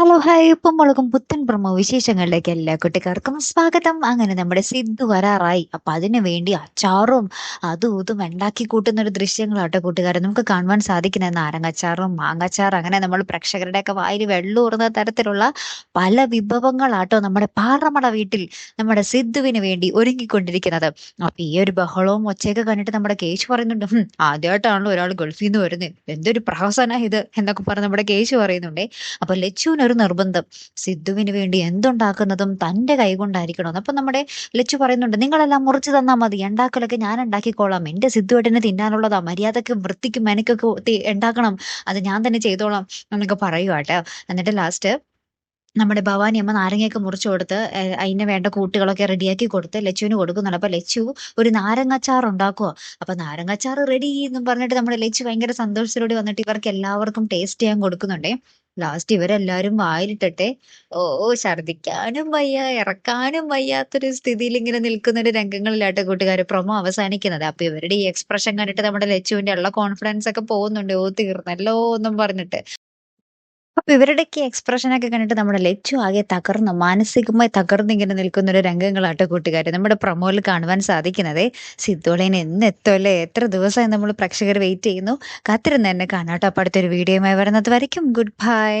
Hello hi ഇപ്പം മുളകും പുത്തൻ പ്രമോ വിശേഷങ്ങളിലേക്ക് എല്ലാ കുട്ടിക്കാർക്കും സ്വാഗതം. അങ്ങനെ നമ്മുടെ സിദ്ധു വരാറായി. അപ്പൊ അതിനു വേണ്ടി അച്ചാറും അതും ഇതും ഉണ്ടാക്കി കൂട്ടുന്ന ഒരു ദൃശ്യങ്ങളാട്ടോ കൂട്ടുകാരെ നമുക്ക് കാണുവാൻ സാധിക്കുന്ന നാരങ്ങച്ചാറും മാങ്ങച്ചാറും അങ്ങനെ നമ്മൾ പ്രേക്ഷകരുടെ ഒക്കെ വായിൽ വെള്ളൂർന്ന തരത്തിലുള്ള പല വിഭവങ്ങളാട്ടോ നമ്മുടെ പാറമട വീട്ടിൽ നമ്മുടെ സിദ്ധുവിന് വേണ്ടി ഒരുങ്ങിക്കൊണ്ടിരിക്കുന്നത്. അപ്പൊ ഈ ഒരു ബഹളവും ഒച്ചയൊക്കെ കണ്ടിട്ട് നമ്മുടെ കേശു പറയുന്നുണ്ട് "ഹും, ആദ്യമായിട്ടാണല്ലോ ഒരാൾ ഗൾഫിൽ നിന്ന് വരുന്നത് എന്തൊരു പ്രഹസന ഇത് എന്നൊക്കെ പറഞ്ഞ് നമ്മുടെ കേശു പറയുന്നുണ്ടേ. അപ്പൊ ലച്ചുവിന് ഒരു നിർബന്ധം. സിദ്ധുവിന് വേണ്ടി എന്തുണ്ടാക്കുന്നതും തന്റെ കൈകൊണ്ടായിരിക്കണം. അപ്പൊ നമ്മുടെ ലച്ചു പറയുന്നുണ്ട് നിങ്ങളെല്ലാം മുറിച്ചു തന്നാൽ മതി. ഉണ്ടാക്കലൊക്കെ ഞാൻ ഉണ്ടാക്കിക്കോളാം. എന്റെ സിദ്ധുവേട്ടനെ തിന്നാനുള്ളതാ. മര്യാദയ്ക്ക് വൃത്തിക്കും മെനക്കൊക്കെ ഉണ്ടാക്കണം. അത് ഞാൻ തന്നെ ചെയ്തോളാം എന്നൊക്കെ പറയുവാട്ടെ എന്നിട്ട് ലാസ്റ്റ് നമ്മുടെ ഭവാനി അമ്മ നാരങ്ങയൊക്കെ മുറിച്ചു കൊടുത്ത് അതിന് വേണ്ട കൂട്ടുകളൊക്കെ റെഡിയാക്കി കൊടുത്ത് ലച്ചുവിന് കൊടുക്കുന്നുണ്ട്. അപ്പൊ ലച്ചു ഒരു നാരങ്ങാച്ചാർ ഉണ്ടാക്കുക അപ്പൊ നാരങ്ങാച്ചാർ റെഡി എന്നും പറഞ്ഞിട്ട് നമ്മുടെ ലച്ചു ഭയങ്കര സന്തോഷത്തോടെ വന്നിട്ട് ഇവർക്ക് എല്ലാവർക്കും ടേസ്റ്റ് ചെയ്യാൻ കൊടുക്കുന്നുണ്ടേ. ലാസ്റ്റ് ഇവരെല്ലാരും വായിലിട്ടിട്ടെ ഓ ഛർദിക്കാനും വയ്യ ഇറക്കാനും വയ്യാത്തൊരു സ്ഥിതിയിൽ ഇങ്ങനെ നിൽക്കുന്ന ഒരു രംഗങ്ങളിലാട്ടെ കൂട്ടുകാർ പ്രൊമോ അവസാനിക്കുന്നത്. അപ്പൊ ഇവരുടെ ഈ എക്സ്പ്രഷൻ കണ്ടിട്ട് നമ്മുടെ ലച്ചുവിന്റെ ഉള്ള കോൺഫിഡൻസ് ഒക്കെ പോകുന്നുണ്ട്. ഓ തീർന്നല്ലോ എന്നും പറഞ്ഞിട്ട്. അപ്പൊ ഇവരുടെയൊക്കെ എക്സ്പ്രഷൻ ഒക്കെ കണ്ടിട്ട് നമ്മുടെ ലച്ചു ആകെ തകർന്ന്. മാനസികമായി തകർന്ന് ഇങ്ങനെ നിൽക്കുന്ന ഒരു രംഗങ്ങളാട്ടോ കൂട്ടുകാർ നമ്മുടെ പ്രൊമോയിൽ കാണുവാൻ സാധിക്കുന്നത്. സിദ്ധോളേന് എന്ന് എത്തുമല്ലേ എത്ര ദിവസമായി നമ്മൾ പ്രേക്ഷകർ വെയിറ്റ് ചെയ്യുന്നു. കാത്തിരുന്ന് തന്നെ കാണാട്ടോ. അപ്പൊ അടുത്തൊരു വീഡിയോയുമായി വരുന്നത് വരയ്ക്കും. Good bye